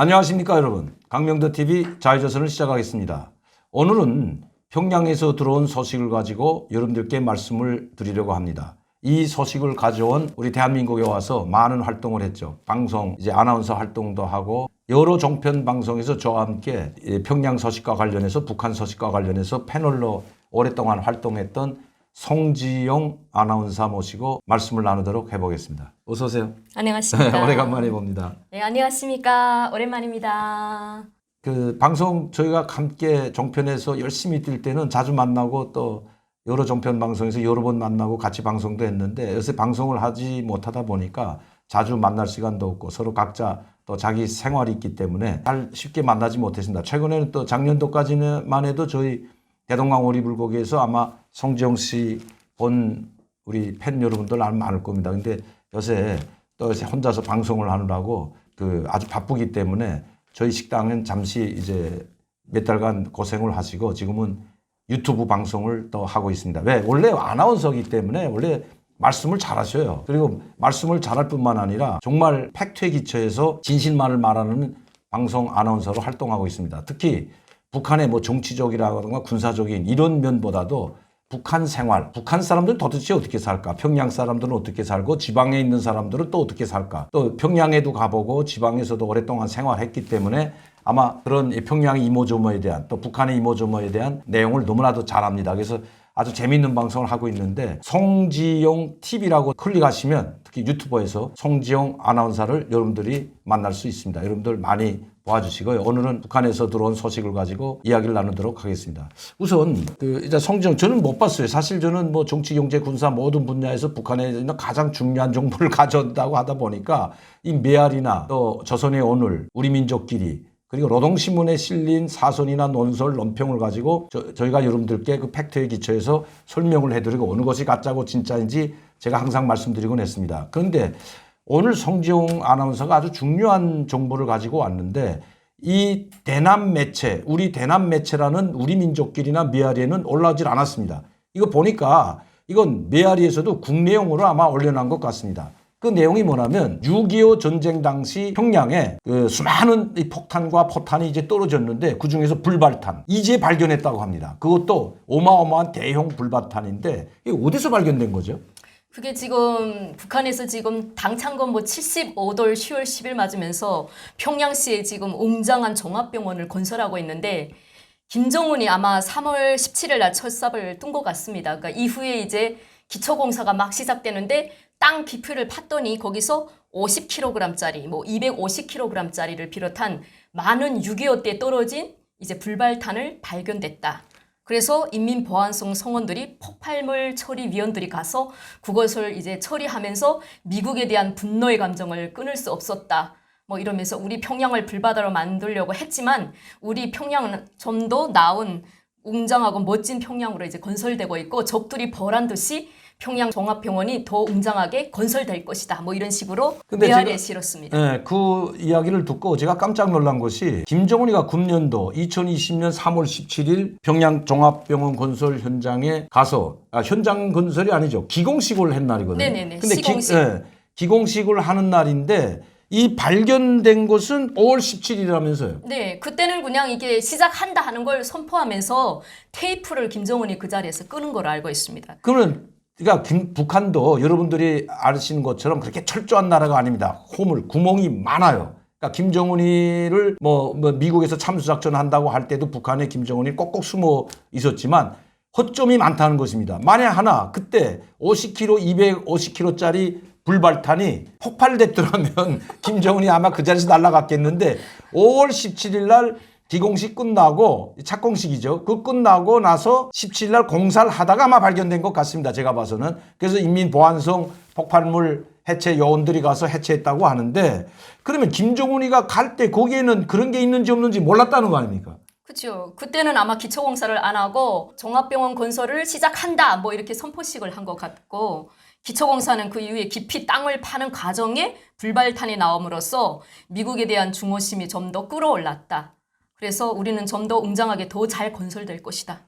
안녕하십니까 여러분. 강명도 TV 자유조선을 시작하겠습니다. 오늘은 평양에서 들어온 소식을 가지고 여러분들께 말씀을 드리려고 합니다. 이 소식을 가져온 우리 대한민국에 와서 많은 활동을 했죠. 방송, 이제 아나운서 활동도 하고 여러 종편 방송에서 저와 함께 이 평양 소식과 관련해서 북한 소식과 관련해서 패널로 오랫동안 활동했던 송지용 아나운서 모시고 말씀을 나누도록 해보겠습니다. 어서 오세요. 안녕하십니까. 오래간만에 봅니다. 네, 안녕하십니까. 오랜만입니다. 그 방송 저희가 함께 종편에서 열심히 뛸 때는 자주 만나고 또 여러 종편 방송에서 여러 번 만나고 같이 방송도 했는데 요새 방송을 하지 못하다 보니까 자주 만날 시간도 없고 서로 각자 또 자기 생활이 있기 때문에 잘 쉽게 만나지 못했습니다. 최근에는 또 작년도까지만 해도 저희 대동강 오리불고기에서 아마 송지영 씨 본 우리 팬 여러분들 많을 겁니다. 근데 요새 또 혼자서 방송을 하느라고 그 아주 바쁘기 때문에 저희 식당은 잠시 이제 몇 달간 고생을 하시고 지금은 유튜브 방송을 또 하고 있습니다. 왜? 원래 아나운서기 때문에 원래 말씀을 잘 하셔요. 그리고 말씀을 잘할 뿐만 아니라 정말 팩트에 기초해서 진실만을 말하는 방송 아나운서로 활동하고 있습니다. 특히 북한의 뭐 정치적이라든가 군사적인 이런 면보다도 북한 생활, 북한 사람들은 도대체 어떻게 살까? 평양 사람들은 어떻게 살고 지방에 있는 사람들은 또 어떻게 살까? 또 평양에도 가보고 지방에서도 오랫동안 생활했기 때문에 아마 그런 이 평양 이모저모에 대한 또 북한의 이모저모에 대한 내용을 너무나도 잘 압니다. 그래서 아주 재미있는 방송을 하고 있는데 송지용 TV라고 클릭하시면 특히 유튜버에서 송지용 아나운서를 여러분들이 만날 수 있습니다. 여러분들 많이 도 와주시고요. 오늘은 북한에서 들어온 소식을 가지고 이야기를 나누도록 하겠습니다. 우선 그 이제 송지용 저는 못 봤어요. 사실 저는 뭐 정치, 경제, 군사 모든 분야에서 북한에 있는 가장 중요한 정보를 가져온다고 하다 보니까 이 메아리나 또 조선의 오늘 우리 민족끼리 그리고 노동신문에 실린 사선이나 논설, 논평을 가지고 저, 희가 여러분들께 그 팩트에 기초해서 설명을 해드리고 어느 것이 가짜고 진짜인지 제가 항상 말씀드리곤 했습니다. 그런데 오늘 성지용 아나운서가 아주 중요한 정보를 가지고 왔는데 이 대남 매체, 우리 대남 매체라는 우리 민족끼리나 메아리에는 올라오질 않았습니다. 이거 보니까 이건 메아리에서도 국내용으로 아마 올려놓은 것 같습니다. 그 내용이 뭐냐면 6.25 전쟁 당시 평양에 그 수많은 이 폭탄과 포탄이 이제 떨어졌는데 그 중에서 불발탄 이제 발견했다고 합니다. 그것도 어마어마한 대형 불발탄인데 이게 어디서 발견된 거죠? 그게 지금 북한에서 지금 당창건 뭐 75돌 10월 10일 맞으면서 평양시에 지금 웅장한 종합병원을 건설하고 있는데 김정은이 아마 3월 17일 날 철삽을 뜬 것 같습니다. 그러니까 이후에 이제 기초공사가 막 시작되는데 땅 깊이를 팠더니 거기서 50kg짜리, 뭐 250kg짜리를 비롯한 많은 6.25때 떨어진 이제 불발탄을 발견됐다. 그래서 인민보안성 성원들이 폭발물 처리 위원들이 가서 그것을 이제 처리하면서 미국에 대한 분노의 감정을 끊을 수 없었다. 뭐 이러면서 우리 평양을 불바다로 만들려고 했지만 우리 평양은 좀 더 나은 웅장하고 멋진 평양으로 이제 건설되고 있고 적들이 벌한 듯이 평양 종합병원이 더 웅장하게 건설될 것이다. 뭐 이런 식으로 메아리에 실었습니다. 네, 그 이야기를 듣고 제가 깜짝 놀란 것이 김정은이가 군년도 2020년 3월 17일 평양 종합병원 건설 현장에 가서 아, 현장 건설이 아니죠 기공식을 한 날이거든요. 네네네, 근데 시공식. 기, 예, 기공식을 하는 날인데 이 발견된 것은 5월 17일이라면서요. 네, 그때는 그냥 이게 시작한다 하는 걸 선포하면서 테이프를 김정은이 그 자리에서 끄는 걸 알고 있습니다. 그러면 그러니까 김- 북한도 여러분들이 아시는 것처럼 그렇게 철저한 나라가 아닙니다. 호물 구멍이 많아요. 그러니까 김정은이를 뭐, 뭐 미국에서 참수작전 한다고 할 때도 북한에 김정은이 꼭꼭 숨어 있었지만 허점이 많다는 것입니다. 만약 하나 그때 50kg, 250kg짜리 불발탄이 폭발됐더라면 김정은이 아마 그 자리에서 날아갔겠는데 5월 17일 날 기공식 끝나고 착공식이죠. 그 끝나고 나서 17일 날 공사를 하다가 아마 발견된 것 같습니다. 제가 봐서는. 그래서 인민보안성 폭발물 해체 요원들이 가서 해체했다고 하는데 그러면 김정은이가 갈 때 거기에는 그런 게 있는지 없는지 몰랐다는 거 아닙니까? 그렇죠. 그때는 아마 기초공사를 안 하고 종합병원 건설을 시작한다 뭐 이렇게 선포식을 한 것 같고 기초공사는 그 이후에 깊이 땅을 파는 과정에 불발탄이 나옴으로써 미국에 대한 중호심이 좀 더 끌어올랐다. 그래서 우리는 좀 더 웅장하게 더 잘 건설될 것이다.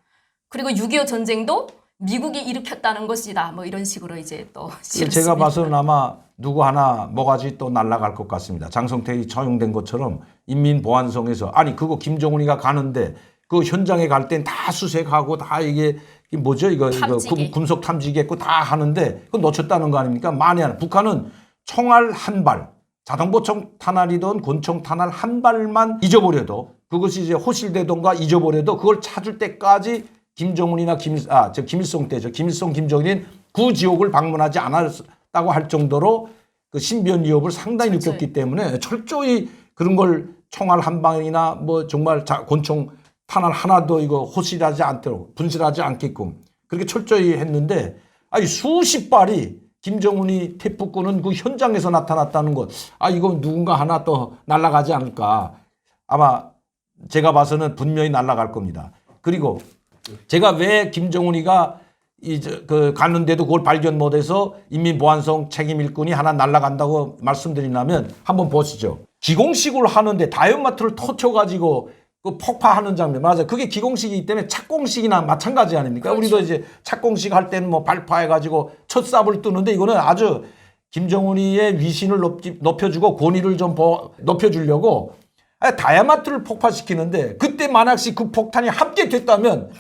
그리고 6.25 전쟁도 미국이 일으켰다는 것이다. 뭐 이런 식으로 이제 또 제가. 봐서는 아마 누구 하나 뭐가지 또 날아갈 것 같습니다. 장성택이 처형된 것처럼 인민보안성에서 아니 그거 김정은이가 가는데 그 현장에 갈 땐 다 수색하고 다 이게 뭐죠 이거 이거 탐지기. 금- 금속 탐지기 했고 다 하는데 그거 놓쳤다는 거 아닙니까? 만에 하나 북한은 총알 한 발, 자동보총 탄알이든 권총 탄알 한 발만 잊어버려도 그것이 이제 호실되던가 잊어버려도 그걸 찾을 때까지 김정은이나 김일 아저 김일성 때죠. 김일성 김정일은 그 지옥을 방문하지 않았다고 할 정도로 그 신변 위협을 상당히. 느꼈기 때문에 철저히 그런 걸 총알 한 방이나 뭐 정말 자, 권총 탄알 하나도 이거 호실하지 않도록 분실하지 않게끔 그렇게 철저히 했는데 아니 수십 발이 김정은이 태풍권은 그 현장에서 나타났다는 것. 아 이거 누군가 하나 또 날아가지 않을까. 아마 제가 봐서는 분명히 날아갈 겁니다. 그리고 제가 왜 김정은이가 이그 갔는데도 그걸 발견 못해서 인민보안성 책임 일꾼이 하나 날아간다고 말씀드리냐면 한번 보시죠. 기공식을 하는데 다이어마트를 터쳐가지고 그 폭파하는 장면 맞아요. 그게 기공식이기 때문에 착공식이나 마찬가지 아닙니까? 우리도 이제 착공식 할 때는 뭐 발파해가지고 첫 삽을 뜨는데 이거는 아주 김정은이의 위신을 높, 높여주고 권위를 좀 보- 높여주려고 아, 다이아마트를 폭파시키는데 그때 만약시 그 폭탄이 함께 됐다면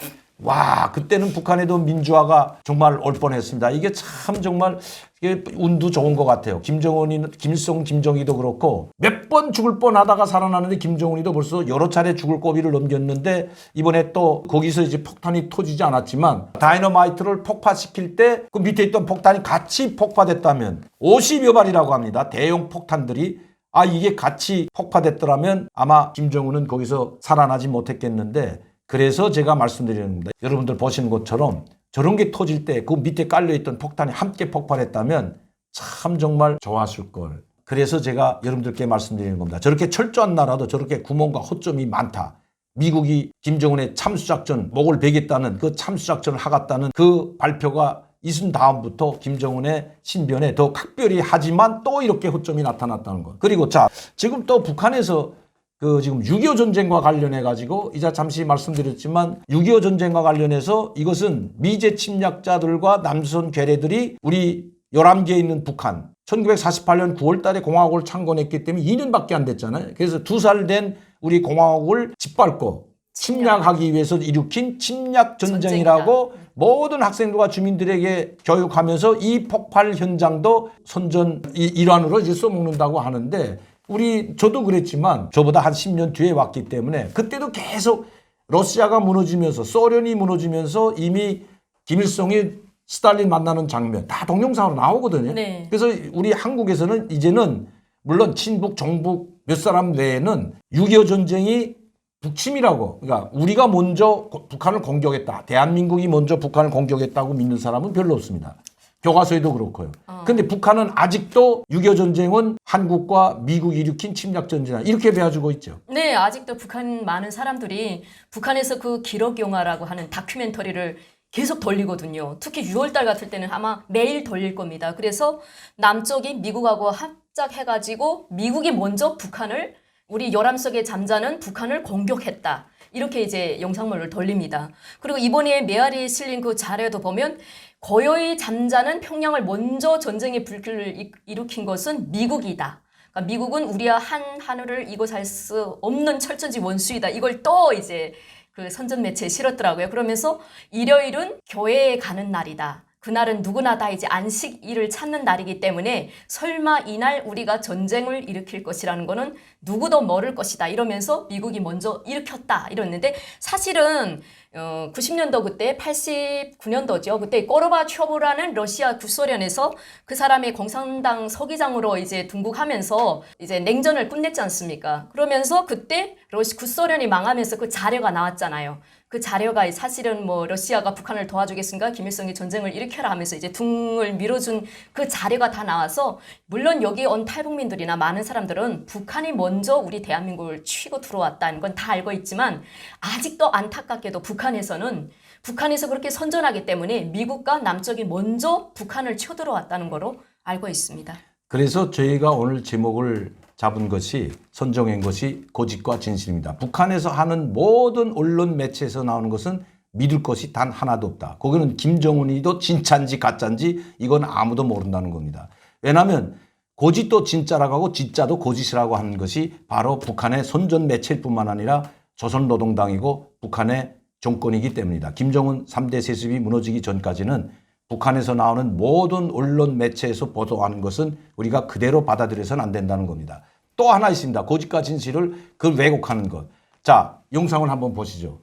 와 그때는 북한에도 민주화가 정말 올 뻔했습니다. 이게 참 정말 이게 운도 좋은 것 같아요. 김정은이 김일성 김정희도 그렇고 몇 번 죽을 뻔하다가 살아나는데 김정은이도 벌써 여러 차례 죽을 고비를 넘겼는데 이번에 또 거기서 이제 폭탄이 터지지 않았지만 다이너마이트를 폭파시킬 때 그 밑에 있던 폭탄이 같이 폭파됐다면 50여 발이라고 합니다. 대형 폭탄들이 아 이게 같이 폭파됐더라면 아마 김정은은 거기서 살아나지 못했겠는데 그래서 제가 말씀드리는 겁니다. 여러분들 보시는 것처럼 저런 게 터질 때 그 밑에 깔려있던 폭탄이 함께 폭발했다면 참 정말 좋았을 걸. 그래서 제가 여러분들께 말씀드리는 겁니다. 저렇게 철저한 나라도 저렇게 구멍과 허점이 많다. 미국이 김정은의 참수작전 목을 베겠다는 그 참수작전을 하겠다는 그 발표가 있은 다음부터 김정은의 신변에 더 각별히 하지만 또 이렇게 허점이 나타났다는 것. 그리고 자 지금 또 북한에서 그 지금 6.25 전쟁과 관련해 가지고 이자 잠시 말씀드렸지만 6.25 전쟁과 관련해서 이것은 미제 침략자들과 남선 괴뢰들이 우리 11개에 있는 북한 1948년 9월 달에 공화국을 창건했기 때문에 2년밖에 안 됐잖아요. 그래서 두 살 된 우리 공화국을 짓밟고 침략하기 위해서 일으킨 침략 전쟁이라고 모든 학생들과 주민들에게 교육하면서 이 폭발 현장도 선전 이- 일환으로 이제 써먹는다고 하는데 우리 저도 그랬지만 저보다 한 10년 뒤에 왔기 때문에 그때도 계속 러시아가 무너지면서 소련이 무너지면서 이미 김일성이 스탈린 만나는 장면 다 동영상으로 나오거든요. 네. 그래서 우리 한국에서는 이제는 물론 친북, 정북 몇 사람 외에는 6.25 전쟁이 북침이라고 그러니까 우리가 먼저 고- 북한을 공격했다. 대한민국이 먼저 북한을 공격했다고 믿는 사람은 별로 없습니다. 교과서에도 그렇고요. 근데 북한은 아직도 6.25 전쟁은 한국과 미국이 일으킨 침략 전쟁이다. 이렇게 배워주고 있죠. 네, 아직도 북한 많은 사람들이 북한에서 그 기록 영화라고 하는 다큐멘터리를 계속 돌리거든요. 특히 6월 달 같을 때는 아마 매일 돌릴 겁니다. 그래서 남쪽이 미국하고 합작해 가지고 미국이 먼저 북한을 우리 열암 속에 잠자는 북한을 공격했다. 이렇게 이제 영상물을 돌립니다. 그리고 이번에 메아리 실린 그 자료도 보면 거의 잠자는 평양을 먼저 전쟁의 불길을 이- 일으킨 것은 미국이다. 그러니까 미국은 우리와 한 하늘을 이곳할 수 없는 철천지 원수이다. 이걸 또 이제 그 선전 매체에 실었더라고요. 그러면서 일요일은 교회에 가는 날이다. 그날은 누구나 다 이제 안식일을 찾는 날이기 때문에 설마 이날 우리가 전쟁을 일으킬 것이라는 거는 누구도 모를 것이다. 이러면서 미국이 먼저 일으켰다. 이랬는데 사실은 어, 90년도 그때 89년도죠. 그때 꼬르바초브라는 러시아 구소련에서 그 사람의 공산당 서기장으로 이제 등극하면서 이제 냉전을 끝냈지 않습니까? 그러면서 그때 러시 구소련이 망하면서 그 자료가 나왔잖아요. 그 자료가 사실은 뭐 러시아가 북한을 도와주겠습니까? 김일성이 전쟁을 일으켜라 하면서 이제 등을 밀어준 그 자료가 다 나와서 물론 여기 온 탈북민들이나 많은 사람들은 북한이 먼저 우리 대한민국을 치고 들어왔다는 건 다 알고 있지만 아직도 안타깝게도 북한 에서는 북한에서 그렇게 선전하기 때문에 미국과 남쪽이 먼저 북한을 쳐들어왔다는 거로 알고 있습니다. 그래서 저희가 오늘 제목을 잡은 것이 선정한 것이 고집과 진실입니다. 북한에서 하는 모든 언론 매체에서 나오는 것은 믿을 것이 단 하나도 없다. 거기는 김정은이도 진짜인지 가짜인지 이건 아무도 모른다는 겁니다. 왜냐하면 고짓도 진짜라고 하고 진짜도 고짓이라고 하는 것이 바로 북한의 선전 매체일 뿐만 아니라 조선노동당이고 북한의 정권이기 때문이다. 김정은 3대 세습이 무너지기 전까지는 북한에서 나오는 모든 언론 매체에서 보도하는 것은 우리가 그대로 받아들여서는 안 된다는 겁니다. 또 하나 있습니다. 고집과 진실을 그 왜곡하는 것. 자, 영상을 한번 보시죠.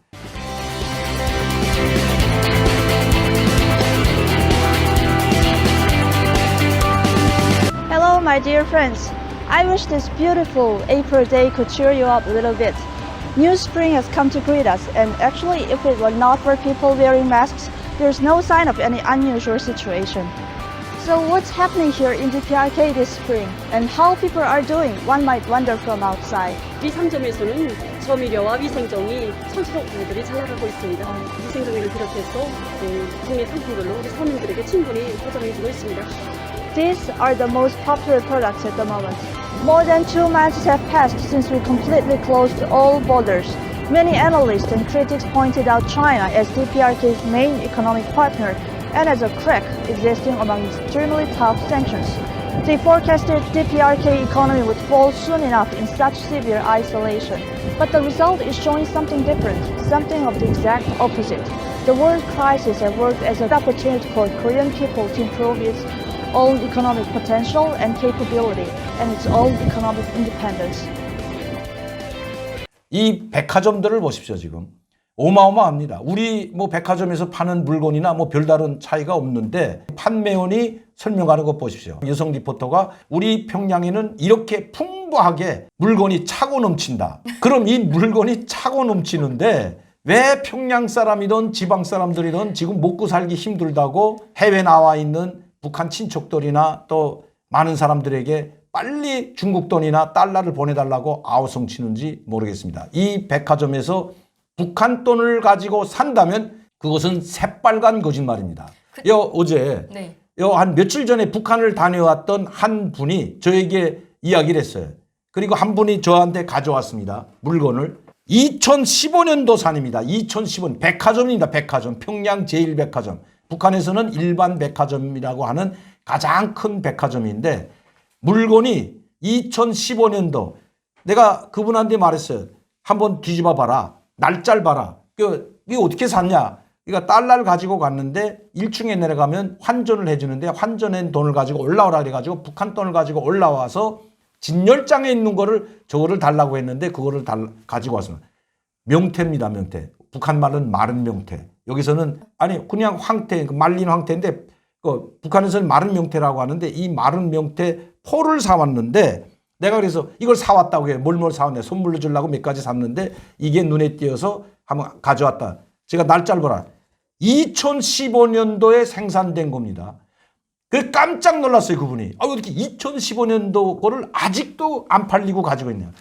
Hello, my. I wish this beautiful April day could cheer you up a little bit. New spring has come to greet us, and actually, if it were not for people wearing masks, there's no sign of any unusual situation. So, what's happening here in DPRK this spring, and how people are doing, one might wonder from outside. 우리 상점에서는 점유료와 위생정이 선수들이 잘 나가고 있습니다. 위생정의를 비롯해서 네, 국내 상품들로 우리 서민들에게 충분히 보장해주고 있습니다. These are the most popular products at the moment. More than two months have passed since we completely closed all borders. Many analysts and critics pointed out China as DPRK's main economic partner and as a crack existing among extremely tough sanctions. They forecasted DPRK economy would fall soon enough in such severe isolation. But the result is showing something different, something of the exact opposite. The world crisis has worked as an opportunity for Korean people to improve its own economic potential and capability and its own economic independence. 이 백화점들을 보십시오, 지금. 어마어마합니다. 우리 뭐 백화점에서 파는 물건이나 뭐 별다른 차이가 없는데 판매원이 설명하는 것 보십시오. 여성 리포터가 우리 평양에는 이렇게 풍부하게 물건이 차고 넘친다. 그럼 이 물건이 차고 넘치는데 왜 평양 사람이든 지방 사람들이든 지금 먹고 살기 힘들다고 해외 나와 있는 북한 친척들이나 또 많은 사람들에게 빨리 중국 돈이나 달러를 보내달라고 아우성 치는지 모르겠습니다. 이 백화점에서 북한 돈을 가지고 산다면 그것은 새빨간 거짓말입니다. 여 어제 네. 요한 며칠 전에 북한을 다녀왔던 한 분이 저에게 이야기를 했어요. 그리고 한 분이 저한테 가져왔습니다. 물건을. 2015년도 산입니다. 2015년 백화점입니다. 백화점. 평양 제1백화점. 북한에서는 일반 백화점이라고 하는 가장 큰 백화점인데 물건이 2015년도 내가 그분한테 말했어요. 한번 뒤집어 봐라. 날짜를 봐라. 그, 이게 어떻게 샀냐? 그러니까 달러를 가지고 갔는데 1층에 내려가면 환전을 해주는데 환전한 돈을 가지고 올라오라 그래가지고 북한 돈을 가지고 올라와서 진열장에 있는 거를 저거를 달라고 했는데 그거를 달, 가지고 왔습니다. 명태입니다, 명태. 북한 말은 마른 명태. 여기서는 아니 그냥 황태, 그 말린 황태인데 그 북한에서는 마른 명태라고 하는데 이 마른 명태 포를 사왔는데 내가 그래서 이걸 사왔다고 해요. 뭘뭘 사왔네. 선물로 주려고 몇 가지 샀는데 이게 눈에 띄어서 한번 가져왔다. 제가 날짜를 보라. 2015년도에 생산된 겁니다. 그 깜짝 놀랐어요, 그분이. 아, 어떻게 2015년도 거를 아직도 안 팔리고 가지고 있냐.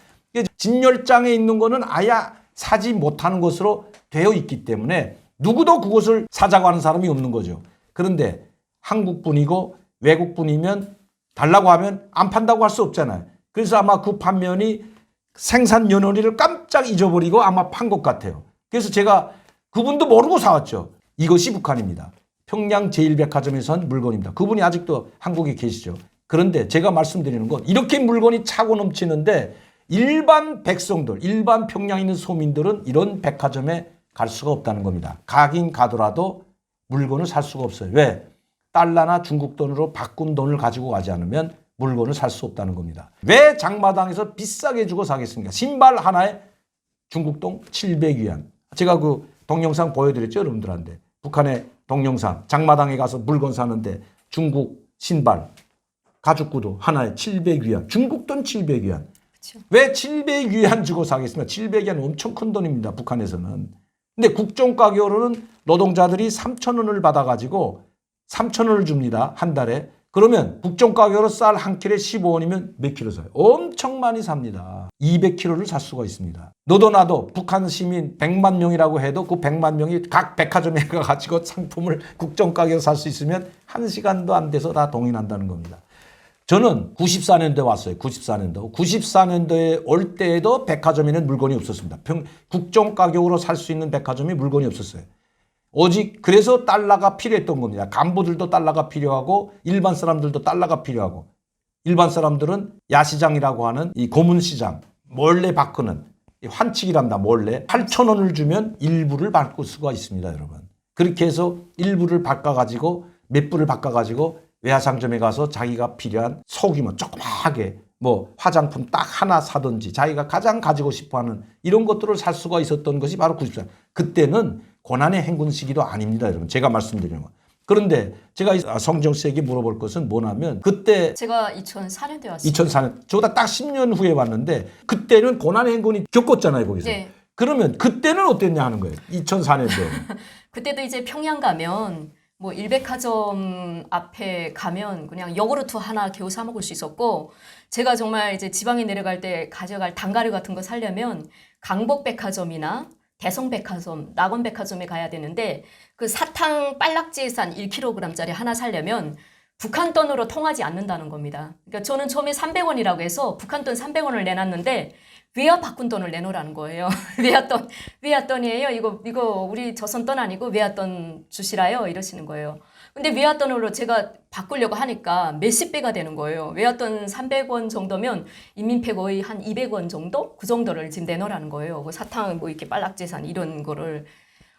진열장에 있는 거는 아예 사지 못하는 것으로 되어 있기 때문에 누구도 그것을 사자고 하는 사람이 없는 거죠. 그런데 한국 분이고 외국 분이면 달라고 하면 안 판다고 할 수 없잖아요. 그래서 아마 그 판면이 생산 연원리를 깜짝 잊어버리고 아마 판 것 같아요. 그래서 제가 그분도 모르고 사왔죠. 이것이 북한입니다. 평양 제1백화점에서 산 물건입니다. 그분이 아직도 한국에 계시죠. 그런데 제가 말씀드리는 건 이렇게 물건이 차고 넘치는데 일반 백성들, 일반 평양에 있는 소민들은 이런 백화점에 갈 수가 없다는 겁니다. 가긴 가더라도 물건을 살 수가 없어요. 왜? 달러나 중국 돈으로 바꾼 돈을 가지고 가지 않으면 물건을 살 수 없다는 겁니다. 왜 장마당에서 비싸게 주고 사겠습니까? 신발 하나에 중국 돈 700위안. 제가 그 동영상 보여드렸죠, 여러분들한테. 북한의 동영상. 장마당에 가서 물건 사는데 중국 신발, 가죽구두 하나에 700위안. 중국 돈 700위안. 그렇죠. 왜 700위안 주고 사겠습니까? 700위안 엄청 큰 돈입니다. 북한에서는. 근데 국정 가격으로는 노동자들이 3천 원을 받아가지고 3천 원을 줍니다. 한 달에. 그러면 국정 가격으로 쌀 한 킬에 15원이면 몇 킬로 사요? 엄청 많이 삽니다. 200킬로를 살 수가 있습니다. 너도 나도 북한 시민 100만 명이라고 해도 그 100만 명이 각 백화점에 가가지고 상품을 국정 가격으로 살 수 있으면 한 시간도 안 돼서 다 동의한다는 겁니다. 저는 94년도에 왔어요. 94년도. 94년도에 올 때에도 백화점에는 물건이 없었습니다. 평, 국정 가격으로 살 수 있는 백화점이 물건이 없었어요. 오직 그래서 달러가 필요했던 겁니다. 간부들도 달러가 필요하고 일반 사람들도 달러가 필요하고. 일반 사람들은 야시장이라고 하는 이 고문시장 몰래 바꾸는 이 환칙이란다 몰래. 8천 원을 주면 일부를 바꿀 수가 있습니다 여러분. 그렇게 해서 일부를 바꿔가지고 몇 불을 바꿔가지고 외화상점에 가서 자기가 필요한 소규모 조그마하게 뭐 화장품 딱 하나 사든지 자기가 가장 가지고 싶어하는 이런 것들을 살 수가 있었던 것이 바로 94년 그때는 고난의 행군 시기도 아닙니다 여러분 제가 말씀드리는 건 그런데 제가 이 성정 씨에게 물어볼 것은 뭐냐면 그때 제가 2004년도에 왔습니다. 2004년 저보다 딱 10년 후에 왔는데 그때는 고난의 행군이 겪었잖아요 거기서 네. 그러면 그때는 어땠냐 하는 거예요 2004년도에 그때도 이제 평양 가면 뭐 일백화점 앞에 가면 그냥 요구르트 하나 겨우 사 먹을 수 있었고 제가 정말 이제 지방에 내려갈 때 가져갈 단가루 같은 거 사려면 강복백화점이나 대성백화점, 낙원백화점에 가야 되는데 그 사탕 빨락지에산 1kg짜리 하나 사려면 북한 돈으로 통하지 않는다는 겁니다. 그러니까 저는 처음에 300원이라고 해서 북한 돈 300원을 내놨는데 외화 바꾼 돈을 내놓으라는 거예요. 외화 돈, 외화 돈이에요. 이거, 이거 우리 조선 돈 아니고 외화 돈 주시라요. 이러시는 거예요. 근데 외화 돈으로 제가 바꾸려고 하니까 몇십 배가 되는 거예요. 외화 돈 300원 정도면 인민폐 거의 한 200원 정도? 그 정도를 지금 내놓으라는 거예요. 그 사탕 뭐 이렇게 빨락재산 이런 거를.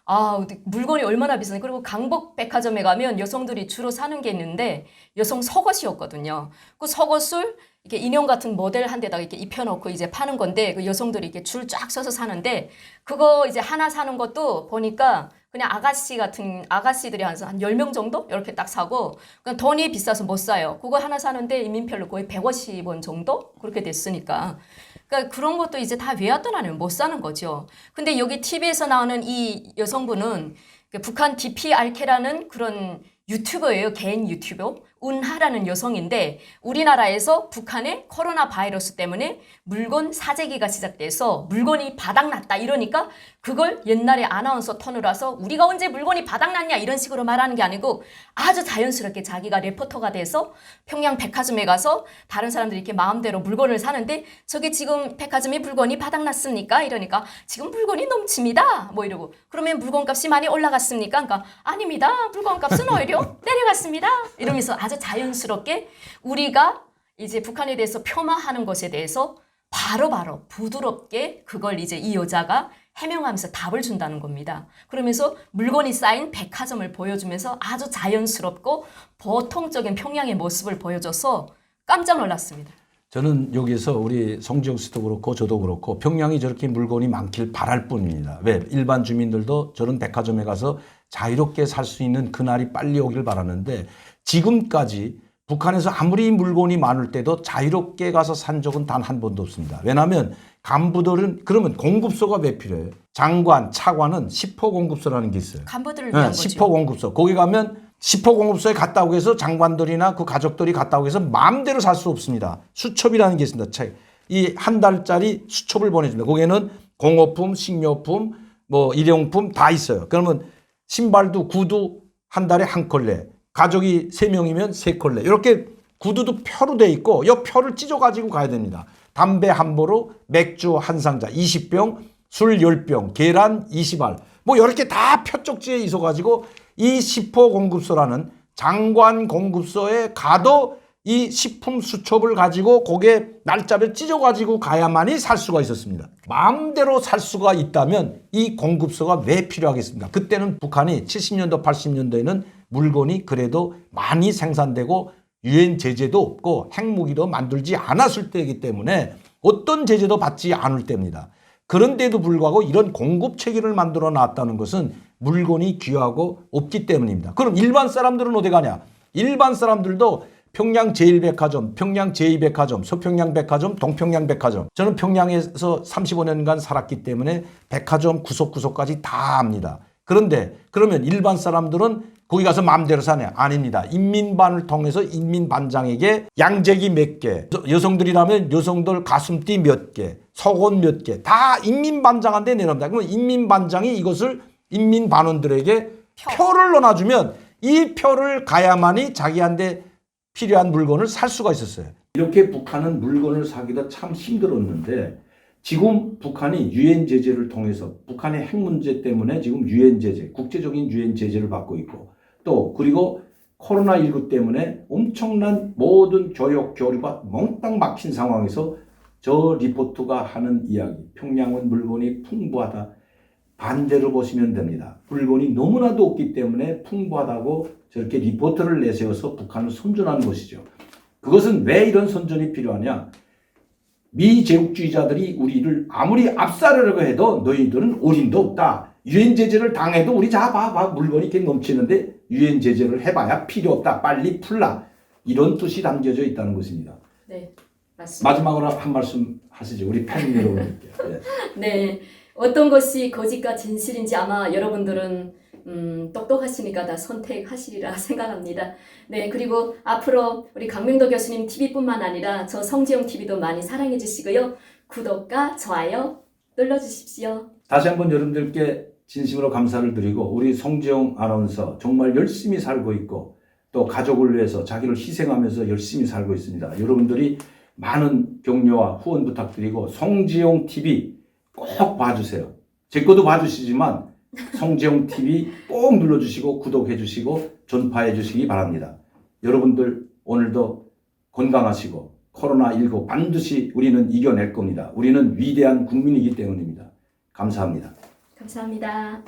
아, 물건이 얼마나 비싼지. 그리고 강복 백화점에 가면 여성들이 주로 사는 게 있는데 여성 속옷이었거든요. 그 속옷을 이렇게 인형 같은 모델 한 데다가 이렇게 입혀놓고 이제 파는 건데 그 여성들이 이렇게 줄 쫙 서서 사는데 그거 이제 하나 사는 것도 보니까 그냥 아가씨 같은 아가씨들이 한, 한 10명 정도 이렇게 딱 사고 그냥 돈이 비싸서 못 사요. 그거 하나 사는데 인민별로 거의 150원 정도 그렇게 됐으니까. 그러니까 그런 것도 이제 다 외화돈 아니면 못 사는 거죠. 근데 여기 TV에서 나오는 이 여성분은 그 북한 DPRK라는 그런 유튜버예요. 개인 유튜버. 운하라는 여성인데 우리나라에서 북한의 코로나 바이러스 때문에 물건 사재기가 시작돼서 물건이 바닥났다 이러니까 그걸 옛날에 아나운서 톤으로 와서 우리가 언제 물건이 바닥났냐 이런 식으로 말하는 게 아니고 아주 자연스럽게 자기가 레포터가 돼서 평양 백화점에 가서 다른 사람들이 이렇게 마음대로 물건을 사는데 저기 지금 백화점에 물건이 바닥났습니까? 이러니까 지금 물건이 넘칩니다. 뭐 이러고 그러면 물건값이 많이 올라갔습니까? 그러니까 아닙니다. 물건값은 오히려 내려갔습니다. 이러면서 아주 자연스럽게 우리가 이제 북한에 대해서 폄하하는 것에 대해서 바로 바로 부드럽게 그걸 이제 이 여자가 해명하면서 답을 준다는 겁니다. 그러면서 물건이 쌓인 백화점을 보여주면서 아주 자연스럽고 보통적인 평양의 모습을 보여줘서 깜짝 놀랐습니다. 저는 여기서 우리 성지영 씨도 그렇고 저도 그렇고 평양이 저렇게 물건이 많길 바랄 뿐입니다. 왜? 일반 주민들도 저런 백화점에 가서 자유롭게 살 수 있는 그날이 빨리 오길 바라는데 지금까지 북한에서 아무리 물건이 많을 때도 자유롭게 가서 산 적은 단 한 번도 없습니다. 왜냐하면 간부들은 그러면 공급소가 왜 필요해요? 장관, 차관은 10호 공급소라는 게 있어요. 간부들을 네, 위한 거죠. 10호 공급소. 거기 가면 10호 공급소에 갔다 오고 해서 장관들이나 그 가족들이 갔다 오고 해서 마음대로 살 수 없습니다. 수첩이라는 게 있습니다. 이한 달짜리 수첩을 보내줍니다. 거기에는 공업품, 식료품, 뭐 일용품 다 있어요. 그러면 신발도 구두 한 달에 한 컬레, 가족이 세 명이면 세 컬레. 이렇게 구두도 표로 돼 있고 이 표를 찢어 가지고 가야 됩니다. 담배 한 보로 맥주 한 상자 20병, 술 10병, 계란 20알. 뭐 이렇게 다 표쪽지에 있어 가지고 이 10호 공급소라는 장관 공급소에 가도 이 식품 수첩을 가지고 거기에 날짜를 찢어 가지고 가야만이 살 수가 있었습니다. 마음대로 살 수가 있다면 이 공급소가 왜 필요하겠습니까? 그때는 북한이 70년도 80년도에는 물건이 그래도 많이 생산되고 유엔 제재도 없고 핵무기도 만들지 않았을 때이기 때문에 어떤 제재도 받지 않을 때입니다. 그런데도 불구하고 이런 공급 체계를 만들어 놨다는 것은 물건이 귀하고 없기 때문입니다. 그럼 일반 사람들은 어디 가냐? 일반 사람들도 평양 제1백화점, 평양 제2백화점, 서평양 백화점, 동평양 백화점. 저는 평양에서 35년간 살았기 때문에 백화점 구석구석까지 다 압니다. 그런데 그러면 일반 사람들은 거기 가서 마음대로 사냐? 아닙니다. 인민반을 통해서 인민반장에게 양재기 몇 개, 여성들이라면 여성들 가슴띠 몇 개, 속옷 몇 개, 다 인민반장한테 내놓습니다. 그러면 인민반장이 이것을 인민반원들에게 표를 넣어주면 이 표를 가야만이 자기한테 필요한 물건을 살 수가 있었어요. 이렇게 북한은 물건을 사기가 참 힘들었는데 지금 북한이 유엔 제재를 통해서 북한의 핵 문제 때문에 지금 유엔 제재, 국제적인 유엔 제재를 받고 있고 또 그리고 코로나19 때문에 엄청난 모든 교육 교류가 몽땅 막힌 상황에서 저 리포트가 하는 이야기 평양은 물건이 풍부하다 반대로 보시면 됩니다. 물건이 너무나도 없기 때문에 풍부하다고 저렇게 리포트를 내세워서 북한을 선전하는 것이죠. 그것은 왜 이런 선전이 필요하냐? 미 제국주의자들이 우리를 아무리 압살하려고 해도 너희들은 어림도 없다. 유엔 제재를 당해도 우리 자 봐 봐 물건이 이렇게 넘치는데 유엔 제재를 해봐야 필요 없다. 빨리 풀라. 이런 뜻이 담겨져 있다는 것입니다. 네, 맞습니다. 마지막으로 한 말씀 하시죠. 우리 팬 여러분들께. 예. 네, 어떤 것이 거짓과 진실인지 아마 여러분들은 음, 똑똑하시니까 다 선택하시리라 생각합니다. 네, 그리고 앞으로 우리 강명도 교수님 TV뿐만 아니라 저 성지영 TV도 많이 사랑해 주시고요. 구독과 좋아요 눌러 주십시오. 다시 한번 여러분들께 진심으로 감사를 드리고 우리 송지영 아나운서 정말 열심히 살고 있고 또 가족을 위해서 자기를 희생하면서 열심히 살고 있습니다. 여러분들이 많은 격려와 후원 부탁드리고 송지영 TV 꼭 봐주세요. 제 것도 봐주시지만 송지영 TV 꼭 눌러주시고 구독해주시고 전파해주시기 바랍니다. 여러분들 오늘도 건강하시고 코로나19 반드시 우리는 이겨낼 겁니다. 우리는 위대한 국민이기 때문입니다. 감사합니다. 감사합니다.